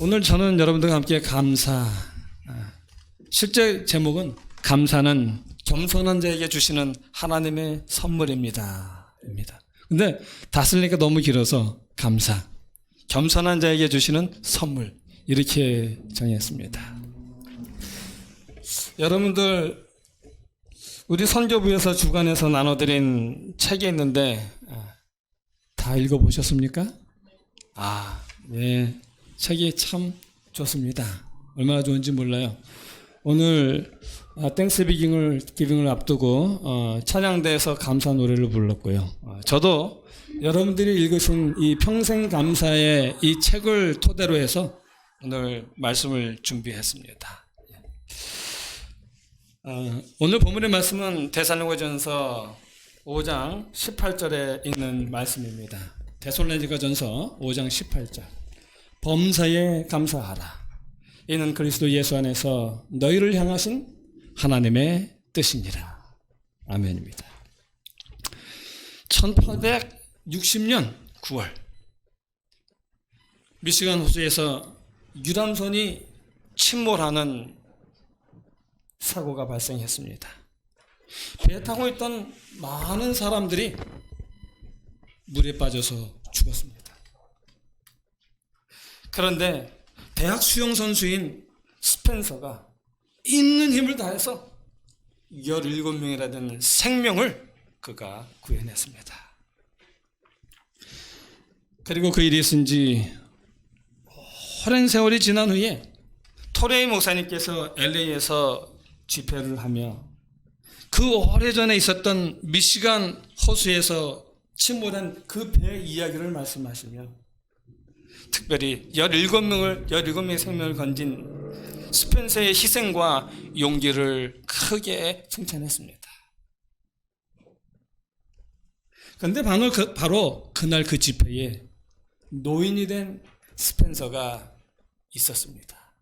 오늘 저는 여러분들과 함께 감사. 아, 실제 제목은 감사는 겸손한 자에게 주시는 하나님의 선물입니다. 입니다. 근데 다 쓰니까 너무 길어서 감사. 겸손한 자에게 주시는 선물. 이렇게 정했습니다. 여러분들 우리 선교부에서 주간에서 나눠드린 책이 있는데 아, 다 읽어보셨습니까? 아, 네. 책이 참 좋습니다. 얼마나 좋은지 몰라요. 오늘 땡스비깅을 기빙을 앞두고 어, 찬양대에서 감사 노래를 불렀고요. 어, 저도 여러분들이 읽으신 이 평생 감사의 이 책을 토대로 해서 오늘 말씀을 준비했습니다. 어, 오늘 본문의 말씀은 대살로가전서 5장 18절에 있는 말씀입니다. 대솔로니가전서 5장 18절. 범사에 감사하라. 이는 그리스도 예수 안에서 너희를 향하신 하나님의 뜻이니라. 아멘입니다. 1860년 9월 미시간 호수에서 유람선이 침몰하는 사고가 발생했습니다. 배 타고 있던 많은 사람들이 물에 빠져서 죽었습니다. 그런데 대학 수영 선수인 스펜서가 있는 힘을 다해서 17명이라 되는 생명을 그가 구해냈습니다. 그리고 그 일이 있은 지 오랜 세월이 지난 후에 토레이 목사님께서 LA에서 집회를 하며 그 오래전에 있었던 미시간 호수에서 침몰한 그배 이야기를 말씀하시며 특별히 17명을 17명의 생명을 건진 스펜서의 희생과 용기를 크게 칭찬했습니다. 그런데 바로, 그, 바로 그날 그 집회에 노인이 된 스펜서가 있었습니다.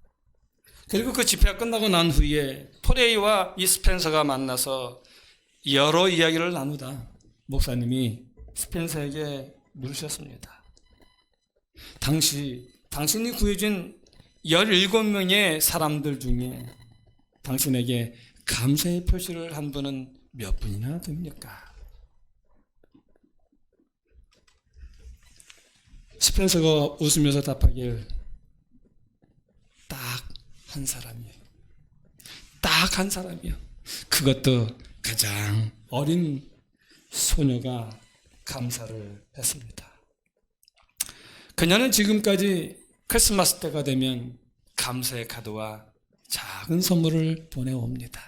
그리고 그 집회가 끝나고 난 후에 토레이와 이 스펜서가 만나서 여러 이야기를 나누다 목사님이 스펜서에게 물으셨습니다. 당시 당신이 구해준 17명의 사람들 중에 당신에게 감사의 표시를 한 분은 몇 분이나 됩니까? 스펜서가 웃으면서 답하길 딱 한 사람이에요. 딱 한 사람이요. 그것도 가장 어린 소녀가 감사를 했습니다. 그녀는 지금까지 크리스마스 때가 되면 감사의 카드와 작은 선물을 보내옵니다.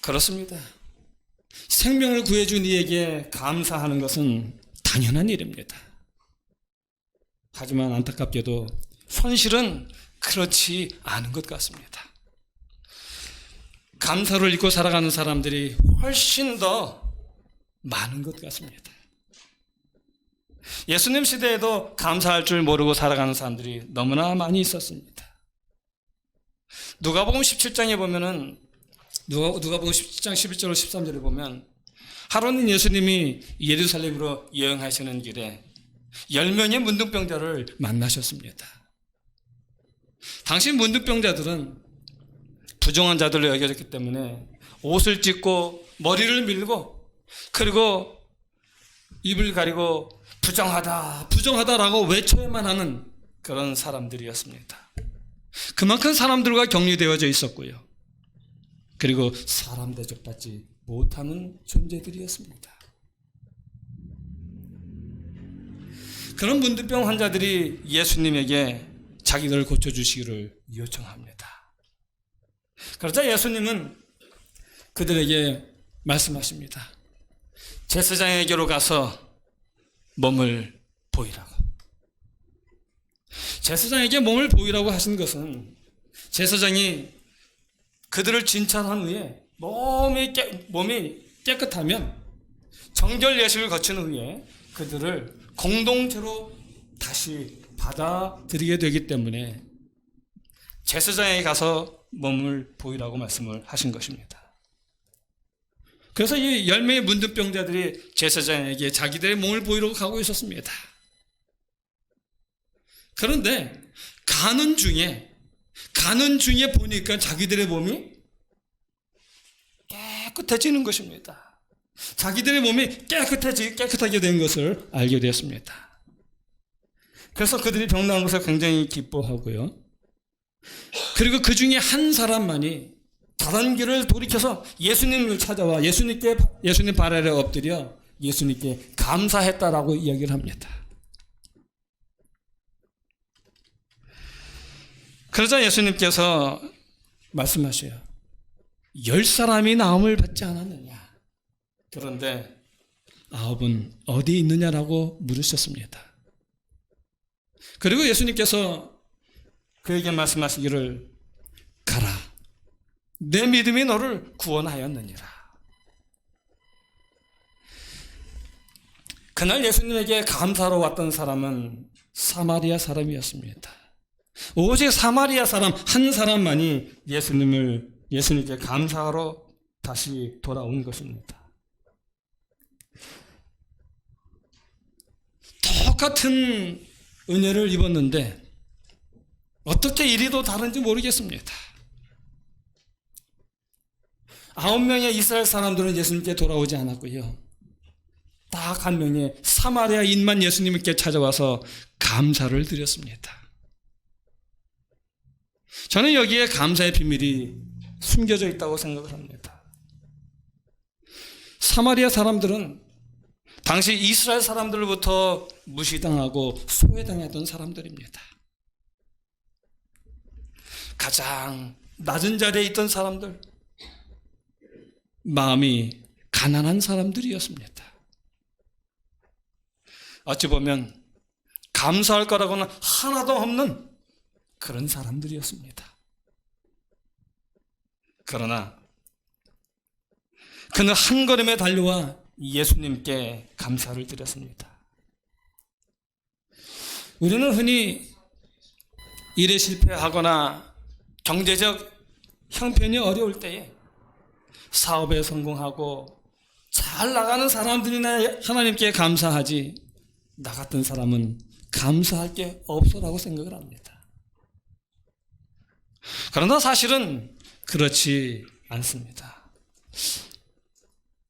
그렇습니다. 생명을 구해준 이에게 감사하는 것은 당연한 일입니다. 하지만 안타깝게도 현실은 그렇지 않은 것 같습니다. 감사를 잊고 살아가는 사람들이 훨씬 더 많은 것 같습니다. 예수님 시대에도 감사할 줄 모르고 살아가는 사람들이 너무나 많이 있었습니다. 누가복음 17장에 보면은 누가 누가복음 17장 11절 13절에 보면 하루는 예수님이 예루살렘으로 여행하시는 길에 10명의 문둥병자를 만나셨습니다. 당시 문둥병자들은 부정한 자들로 여겨졌기 때문에 옷을 찢고 머리를 밀고 그리고 입을 가리고 부정하다, 부정하다라고 외쳐야만 하는 그런 사람들이었습니다. 그만큼 사람들과 격리되어져 있었고요. 그리고 사람 대접받지 못하는 존재들이었습니다. 그런 문득병 환자들이 예수님에게 자기들을 고쳐주시기를 요청합니다. 그러자 예수님은 그들에게 말씀하십니다. 제사장에게로 가서 몸을 보이라고. 제사장에게 몸을 보이라고 하신 것은 제사장이 그들을 진찰한 후에 몸이, 깨, 몸이 깨끗하면 정결 예식을 거친 후에 그들을 공동체로 다시 받아들이게 되기 때문에 제사장에게 가서 몸을 보이라고 말씀을 하신 것입니다. 그래서 이 열매의 문둥병자들이 제사장에게 자기들의 몸을 보이려고 가고 있었습니다. 그런데 가는 중에 가는 중에 보니까 자기들의 몸이 깨끗해지는 것입니다. 자기들의 몸이 깨끗해지 깨끗하게 된 것을 알게 되었습니다. 그래서 그들이 병 나은 것을 굉장히 기뻐하고요. 그리고 그 중에 한 사람만이 길을 돌이켜서 예수님을 찾아와 예수님께 예수님 발 아래 엎드려 예수님께 감사했다라고 이야기를 합니다. 그러자 예수님께서 말씀하셔요. 열 사람이 나음을 받지 않았느냐. 그런데 아홉은 어디 있느냐라고 물으셨습니다. 그리고 예수님께서 그에게 말씀하시기를. 내 믿음이 너를 구원하였느니라. 그날 예수님에게 감사로 왔던 사람은 사마리아 사람이었습니다. 오직 사마리아 사람 한 사람만이 예수님을 예수님께 감사하러 다시 돌아온 것입니다. 똑같은 은혜를 입었는데 어떻게 이리도 다른지 모르겠습니다. 아홉 명의 이스라엘 사람들은 예수님께 돌아오지 않았고요. 딱 한 명의 사마리아인만 예수님께 찾아와서 감사를 드렸습니다. 저는 여기에 감사의 비밀이 숨겨져 있다고 생각을 합니다. 사마리아 사람들은 당시 이스라엘 사람들로부터 무시당하고 소외당했던 사람들입니다. 가장 낮은 자리에 있던 사람들, 마음이 가난한 사람들이었습니다. 어찌 보면 감사할 거라고는 하나도 없는 그런 사람들이었습니다. 그러나 그는 한 걸음에 달려와 예수님께 감사를 드렸습니다. 우리는 흔히 일에 실패하거나 경제적 형편이 어려울 때에 사업에 성공하고 잘 나가는 사람들이나 하나님께 감사하지 나 같은 사람은 감사할 게 없어라고 생각을 합니다. 그러나 사실은 그렇지 않습니다.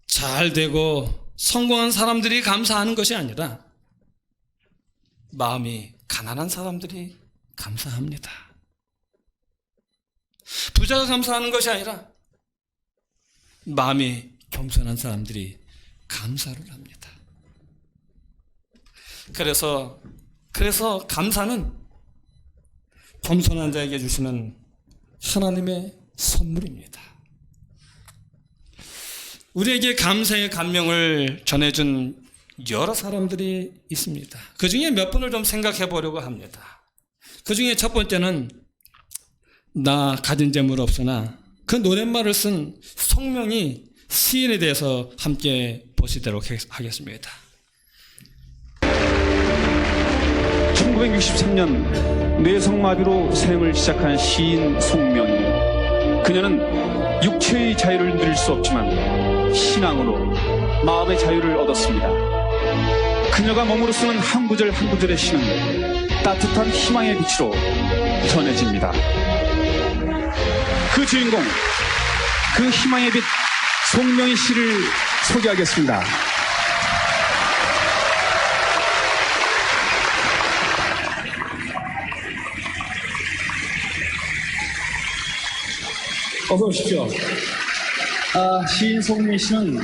잘 되고 성공한 사람들이 감사하는 것이 아니라 마음이 가난한 사람들이 감사합니다. 부자가 감사하는 것이 아니라 마음이 겸손한 사람들이 감사를 합니다. 그래서 그래서 감사는 겸손한 자에게 주시는 하나님의 선물입니다. 우리에게 감사의 감명을 전해준 여러 사람들이 있습니다. 그 중에 몇 분을 좀 생각해 보려고 합니다. 그 중에 첫 번째는 나 가진 재물 없으나 그 노랫말을 쓴 성명이 시인에 대해서 함께 보시도록 하겠습니다. 1963년 뇌성마비로 생을 시작한 시인 송명이 그녀는 육체의 자유를 누릴 수 없지만 신앙으로 마음의 자유를 얻었습니다. 그녀가 몸으로 쓰는 한 구절 한 구절의 시는 따뜻한 희망의 빛으로 전해집니다. 그 주인공, 그 희망의 빛 송명희 씨를 소개하겠습니다. 어서 오십시오. 아, 시인 송민 씨는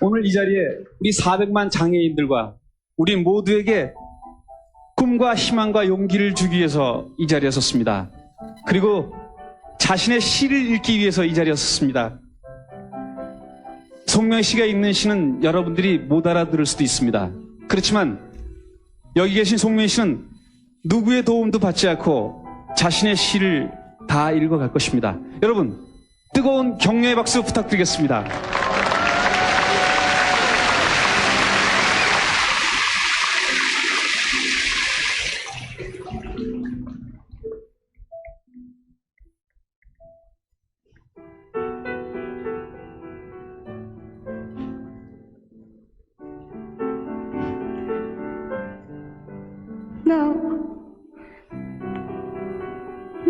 오늘 이 자리에 우리 400만 장애인들과 우리 모두에게 꿈과 희망과 용기를 주기 위해서 이 자리에 섰습니다. 그리고 자신의 시를 읽기 위해서 이 자리에 섰습니다. 송명 씨가 읽는 시는 여러분들이 못 알아들을 수도 있습니다. 그렇지만 여기 계신 송명 씨는 누구의 도움도 받지 않고 자신의 시를 다 읽어갈 것입니다. 여러분, 뜨거운 격려의 박수 부탁드리겠습니다.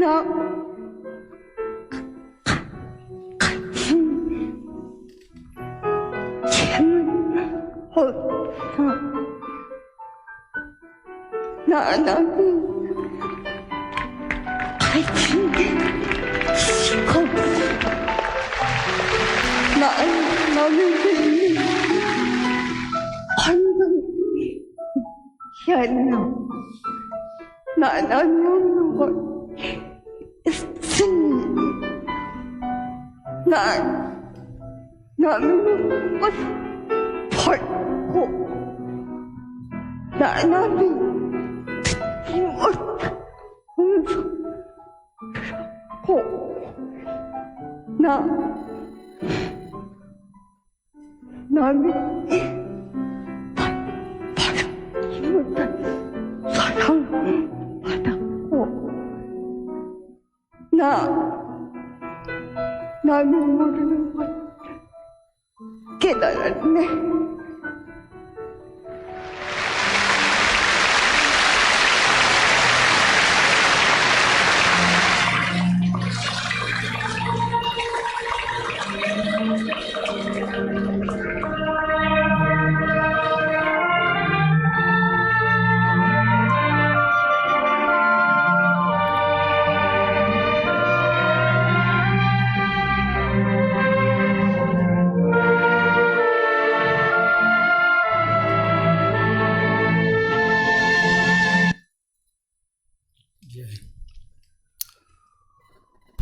나 같이 재물 벌고, 나, 나는 듣지 못하면서 들었고, 나, 나는 받- 받지 못한 사랑을 받았고, 나, 나는 모르는 것 깨달았네.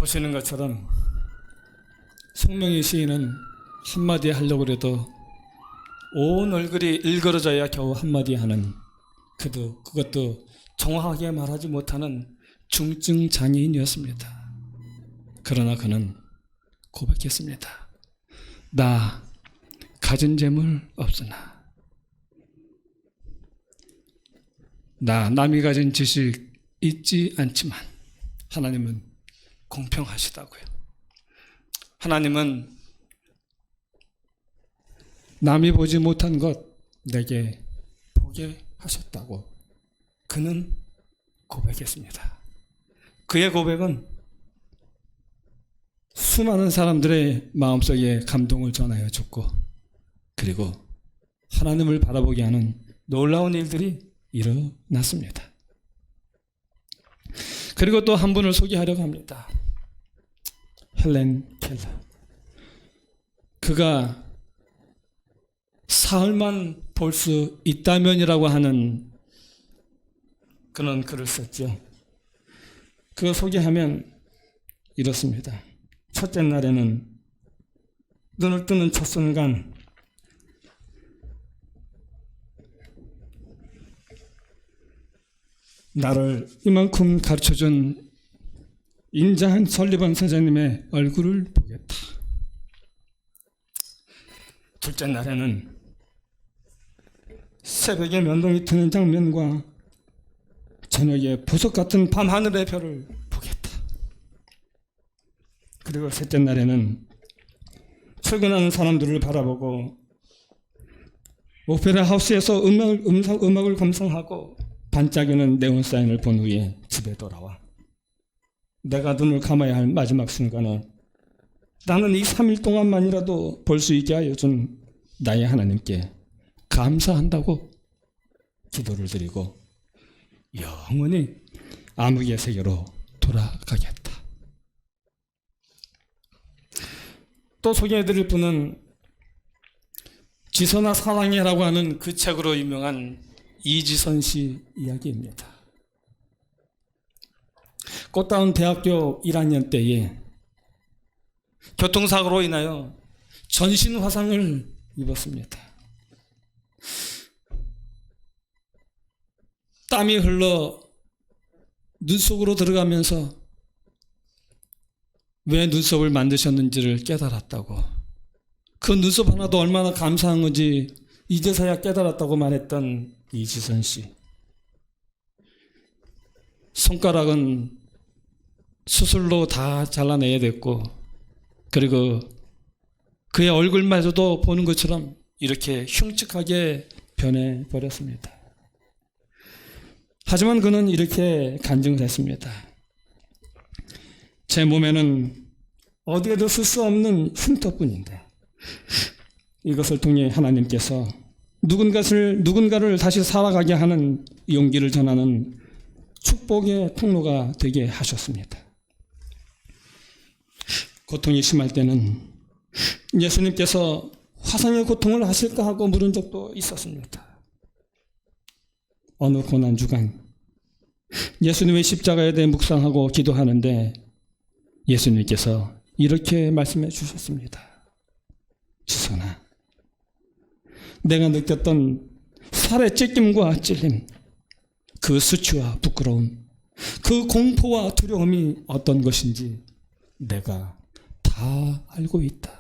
보시는 것처럼 송명희 시인은 한마디 하려고 해도 온 얼굴이 일그러져야 겨우 한마디 하는 그도 그것도 정확하게 말하지 못하는 중증 장애인이었습니다. 그러나 그는 고백했습니다. 나 가진 재물 없으나 나 남이 가진 지식 있지 않지만 하나님은 공평하시다고요. 하나님은 남이 보지 못한 것 내게 보게 하셨다고 그는 고백했습니다. 그의 고백은 수많은 사람들의 마음속에 감동을 전하여 줬고 그리고 하나님을 바라보게 하는 놀라운 일들이 일어났습니다. 그리고 또 한 분을 소개하려고 합니다. 헬렌 켈러. 그가 사흘만 볼 수 있다면이라고 하는 그런 글을 썼죠. 그거 소개하면 이렇습니다. 첫째 날에는 눈을 뜨는 첫 순간 나를 이만큼 가르쳐준 인자한 설리반 선생님의 얼굴을 보겠다. 둘째 날에는 새벽에 면동이 트는 장면과 저녁에 보석 같은 밤하늘의 별을 보겠다. 그리고 셋째 날에는 출근하는 사람들을 바라보고 오페라 하우스에서 음악을, 음성, 음악을 감상하고 반짝이는 네온 사인을 본 후에 집에 돌아와 내가 눈을 감아야 할 마지막 순간에 나는 이 3일 동안만이라도 볼 수 있게 하여 준 나의 하나님께 감사한다고 기도를 드리고 영원히 암흑의 세계로 돌아가겠다. 또 소개해드릴 분은 지선아 사랑해라고 하는 그 책으로 유명한 이지선 씨 이야기입니다. 꽃다운 대학교 1학년 때에 교통사고로 인하여 전신 화상을 입었습니다. 땀이 흘러 눈 속으로 들어가면서 왜 눈썹을 만드셨는지를 깨달았다고. 그 눈썹 하나도 얼마나 감사한 건지 이제서야 깨달았다고 말했던 이지선 씨. 손가락은 수술로 다 잘라내야 됐고, 그리고 그의 얼굴마저도 보는 것처럼 이렇게 흉측하게 변해 버렸습니다. 하지만 그는 이렇게 간증을 했습니다. 제 몸에는 어디에도 쓸 수 없는 흉터뿐인데 이것을 통해 하나님께서 누군가를 누군가를 다시 살아가게 하는 용기를 전하는 축복의 통로가 되게 하셨습니다. 고통이 심할 때는 예수님께서 화상의 고통을 하실까 하고 물은 적도 있었습니다. 어느 고난 주간 예수님의 십자가에 대해 묵상하고 기도하는데 예수님께서 이렇게 말씀해 주셨습니다. 지선아, 내가 느꼈던 살의 찢김과 찔림, 그 수치와 부끄러움, 그 공포와 두려움이 어떤 것인지 내가 다 알고 있다.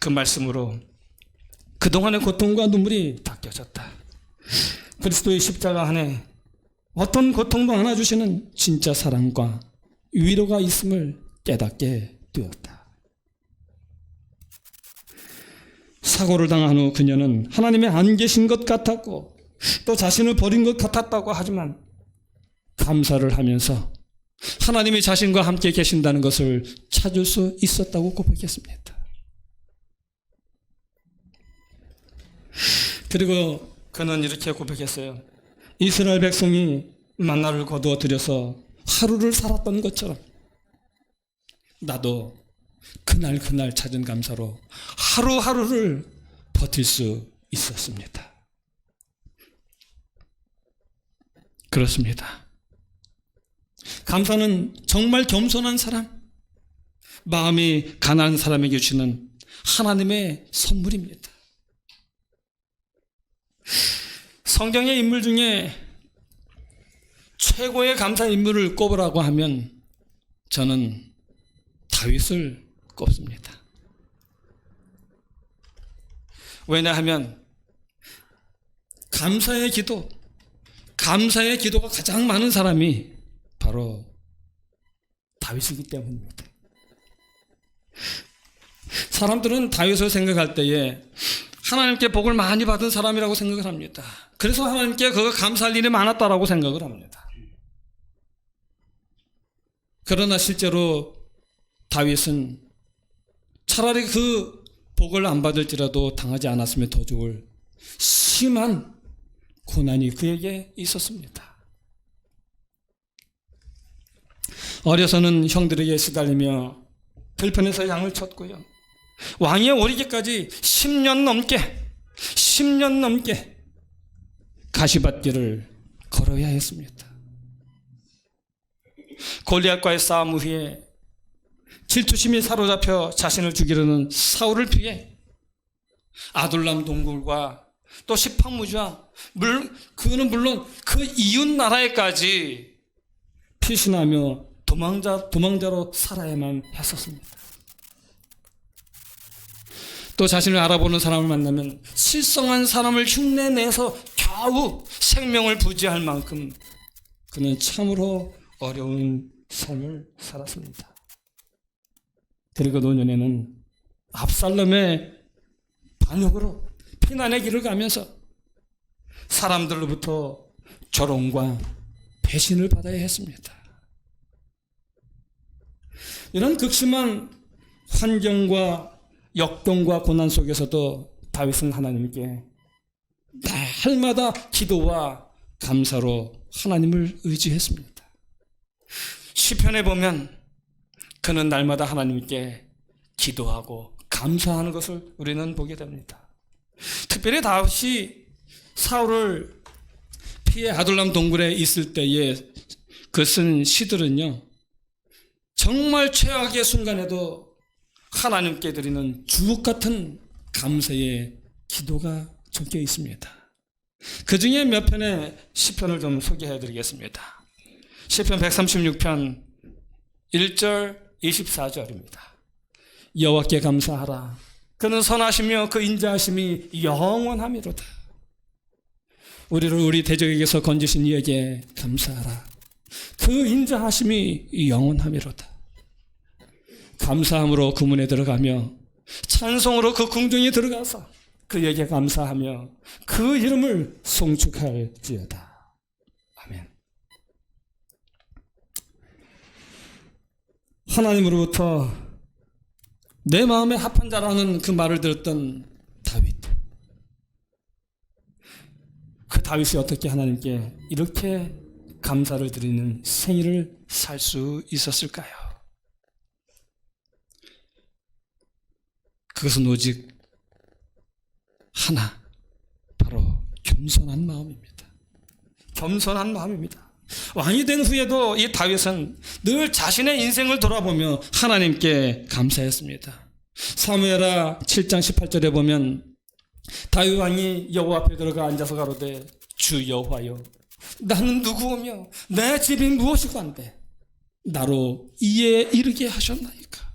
그 말씀으로 그동안의 고통과 눈물이 닦여졌다. 그리스도의 십자가 안에 어떤 고통도 안아주시는 진짜 사랑과 위로가 있음을 깨닫게 되었다. 사고를 당한 후 그녀는 하나님의 안 계신 것 같았고 또 자신을 버린 것 같았다고 하지만 감사를 하면서 하나님이 자신과 함께 계신다는 것을 찾을 수 있었다고 고백했습니다. 그리고 그는 이렇게 고백했어요. 이스라엘 백성이 만나를 거두어 들여서 하루를 살았던 것처럼 나도 그날 그날 찾은 감사로 하루하루를 버틸 수 있었습니다. 그렇습니다. 감사는 정말 겸손한 사람, 마음이 가난한 사람에게 주시는 하나님의 선물입니다. 성경의 인물 중에 최고의 감사 인물을 꼽으라고 하면 저는 다윗을 꼽습니다. 왜냐하면 감사의 기도, 감사의 기도가 가장 많은 사람이 바로 다윗이기 때문입니다. 사람들은 다윗을 생각할 때에 하나님께 복을 많이 받은 사람이라고 생각을 합니다. 그래서 하나님께 그거 감사할 일이 많았다라고 생각을 합니다. 그러나 실제로 다윗은 차라리 그 복을 안 받을지라도 당하지 않았으면 더 좋을 심한 고난이 그에게 있었습니다. 어려서는 형들에게 시달리며 들판에서 양을 쳤고요. 왕위에 오르기까지 10년 넘게 10년 넘게 가시밭길을 걸어야 했습니다. 골리앗과의 싸움 후에 질투심이 사로잡혀 자신을 죽이려는 사울을 피해 아둘람 동굴과 또 시팡무자 물 그는 물론 그 이웃 나라에까지 피신하며 도망자 도망자로 살아야만 했었습니다. 또 자신을 알아보는 사람을 만나면 실성한 사람을 흉내내서 겨우 생명을 부지할 만큼 그는 참으로 어려운 삶을 살았습니다. 그리고 노년에는 압살롬의 반역으로 피난의 길을 가면서 사람들로부터 조롱과 배신을 받아야 했습니다. 이런 극심한 환경과 역동과 고난 속에서도 다윗은 하나님께 날마다 기도와 감사로 하나님을 의지했습니다. 시편에 보면 그는 날마다 하나님께 기도하고 감사하는 것을 우리는 보게 됩니다. 특별히 다윗이 사울을 피해 아둘람 동굴에 있을 때에 그 쓴 시들은요. 정말 최악의 순간에도 하나님께 드리는 주옥 같은 감사의 기도가 적혀 있습니다. 그 중에 몇 편의 시편을 좀 소개해 드리겠습니다. 시편 136편 1절 24절입니다. 여호와께 감사하라. 그는 선하시며 그 인자하심이 영원함이로다. 우리를 우리 대적에게서 건지신 이에게 감사하라. 그 인자하심이 영원함이로다. 감사함으로 그 문에 들어가며 찬송으로 그 궁중에 들어가서 그에게 감사하며 그 이름을 송축할지어다. 아멘. 하나님으로부터 내 마음에 합한 자라는 그 말을 들었던 다윗. 그 다윗이 어떻게 하나님께 이렇게 감사를 드리는 생일을 살 수 있었을까요? 그것은 오직 하나, 바로 겸손한 마음입니다. 겸손한 마음입니다. 왕이 된 후에도 이 다윗은 늘 자신의 인생을 돌아보며 하나님께 감사했습니다. 사무엘하 7장 18절에 보면 다윗 왕이 여호와 앞에 들어가 앉아서 가로되 주 여호와여 나는 누구오며 내 집이 무엇이고 한데 나로 이에 이르게 하셨나이까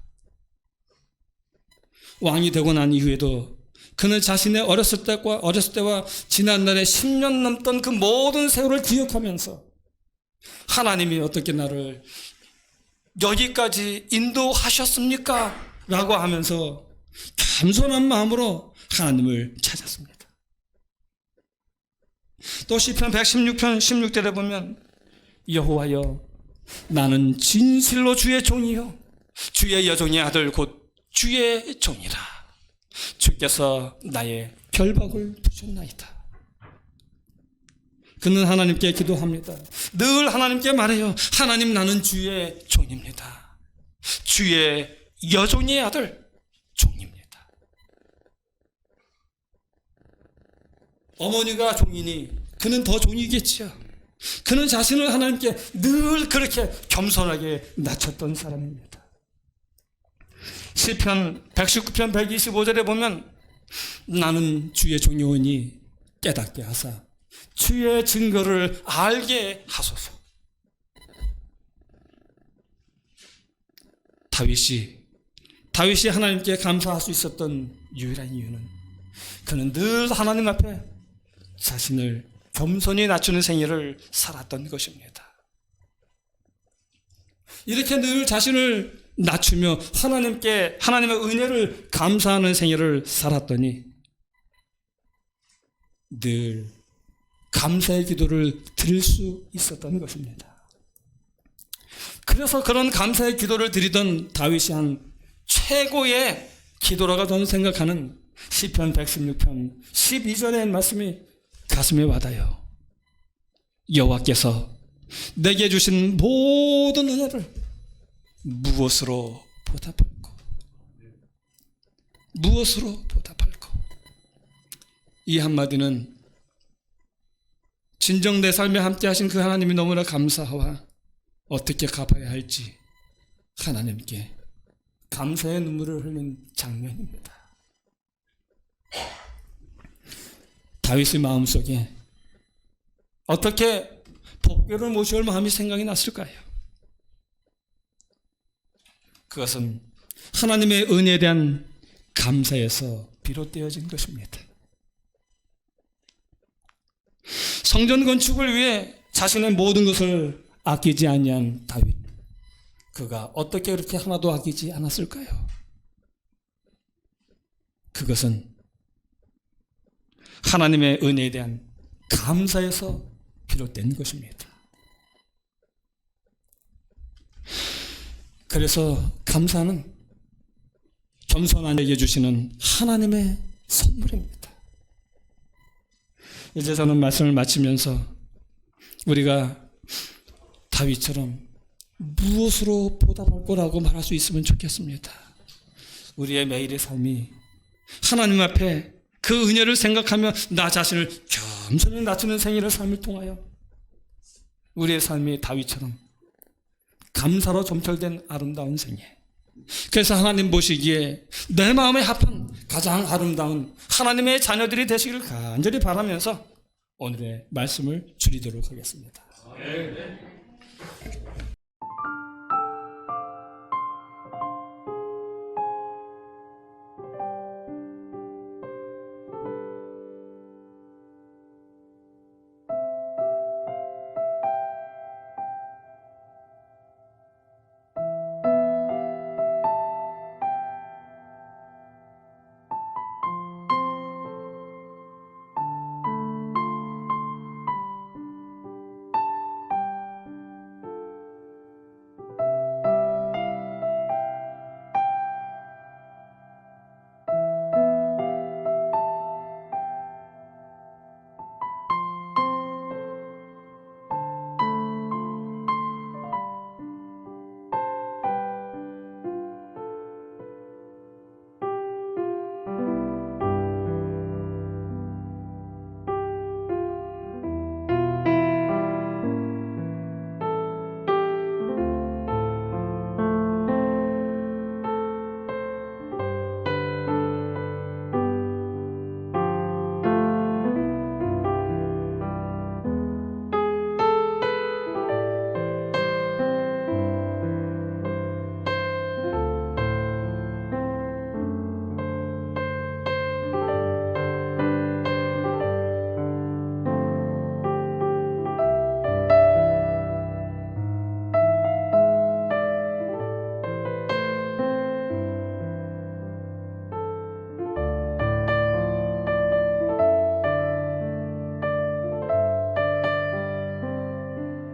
왕이 되고 난 이후에도 그는 자신의 어렸을 때와 어렸을 때와 지난 날에 10년 넘던 그 모든 세월을 기억하면서 하나님이 어떻게 나를 여기까지 인도하셨습니까? 라고 하면서 겸손한 마음으로 하나님을 찾았습니다. 또 시편 116편 16절에 보면 여호와여 나는 진실로 주의 종이요 주의 여종의 아들 곧 주의 종이라 주께서 나의 결박을 두셨나이다. 그는 하나님께 기도합니다. 늘 하나님께 말해요. 하나님 나는 주의 종입니다. 주의 여종의 아들 종입니다. 어머니가 종이니 그는 더 종이겠지요. 그는 자신을 하나님께 늘 그렇게 겸손하게 낮췄던 사람입니다. 시편 119편 125절에 보면 나는 주의 종이오니 깨닫게 하사 주의 증거를 알게 하소서. 다윗이 다윗이 하나님께 감사할 수 있었던 유일한 이유는 그는 늘 하나님 앞에 자신을 겸손히 낮추는 생애를 살았던 것입니다. 이렇게 늘 자신을 낮추며 하나님께 하나님의 은혜를 감사하는 생애를 살았더니 늘 감사의 기도를 드릴 수 있었던 것입니다. 그래서 그런 감사의 기도를 드리던 다윗이 한 최고의 기도라고 저는 생각하는 시편 116편 12절의 말씀이 가슴에 와닿아요. 여호와께서 내게 주신 모든 은혜를 무엇으로 보답할까? 무엇으로 보답할까? 이 한마디는 진정 내 삶에 함께 하신 그 하나님이 너무나 감사하와 어떻게 갚아야 할지 하나님께 감사의 눈물을 흘린 장면입니다. 다윗의 마음속에 어떻게 복교를 모셔올 마음이 생각이 났을까요? 그것은 하나님의 은혜에 대한 감사에서 비롯되어진 것입니다. 성전 건축을 위해 자신의 모든 것을 아끼지 아니한 다윗. 그가 어떻게 그렇게 하나도 아끼지 않았을까요? 그것은 하나님의 은혜에 대한 감사에서 비롯된 것입니다. 그래서 감사는 겸손한 에게 주시는 하나님의 선물입니다. 이제 저는 말씀을 마치면서 우리가 다윗처럼 무엇으로 보답할 거라고 말할 수 있으면 좋겠습니다. 우리의 매일의 삶이 하나님 앞에 그 은혜를 생각하며 나 자신을 겸손히 낮추는 생일을 삶을 통하여 우리의 삶이 다윗처럼 감사로 점철된 아름다운 생애. 그래서 하나님 보시기에 내 마음에 합한 가장 아름다운 하나님의 자녀들이 되시기를 간절히 바라면서 오늘의 말씀을 줄이도록 하겠습니다.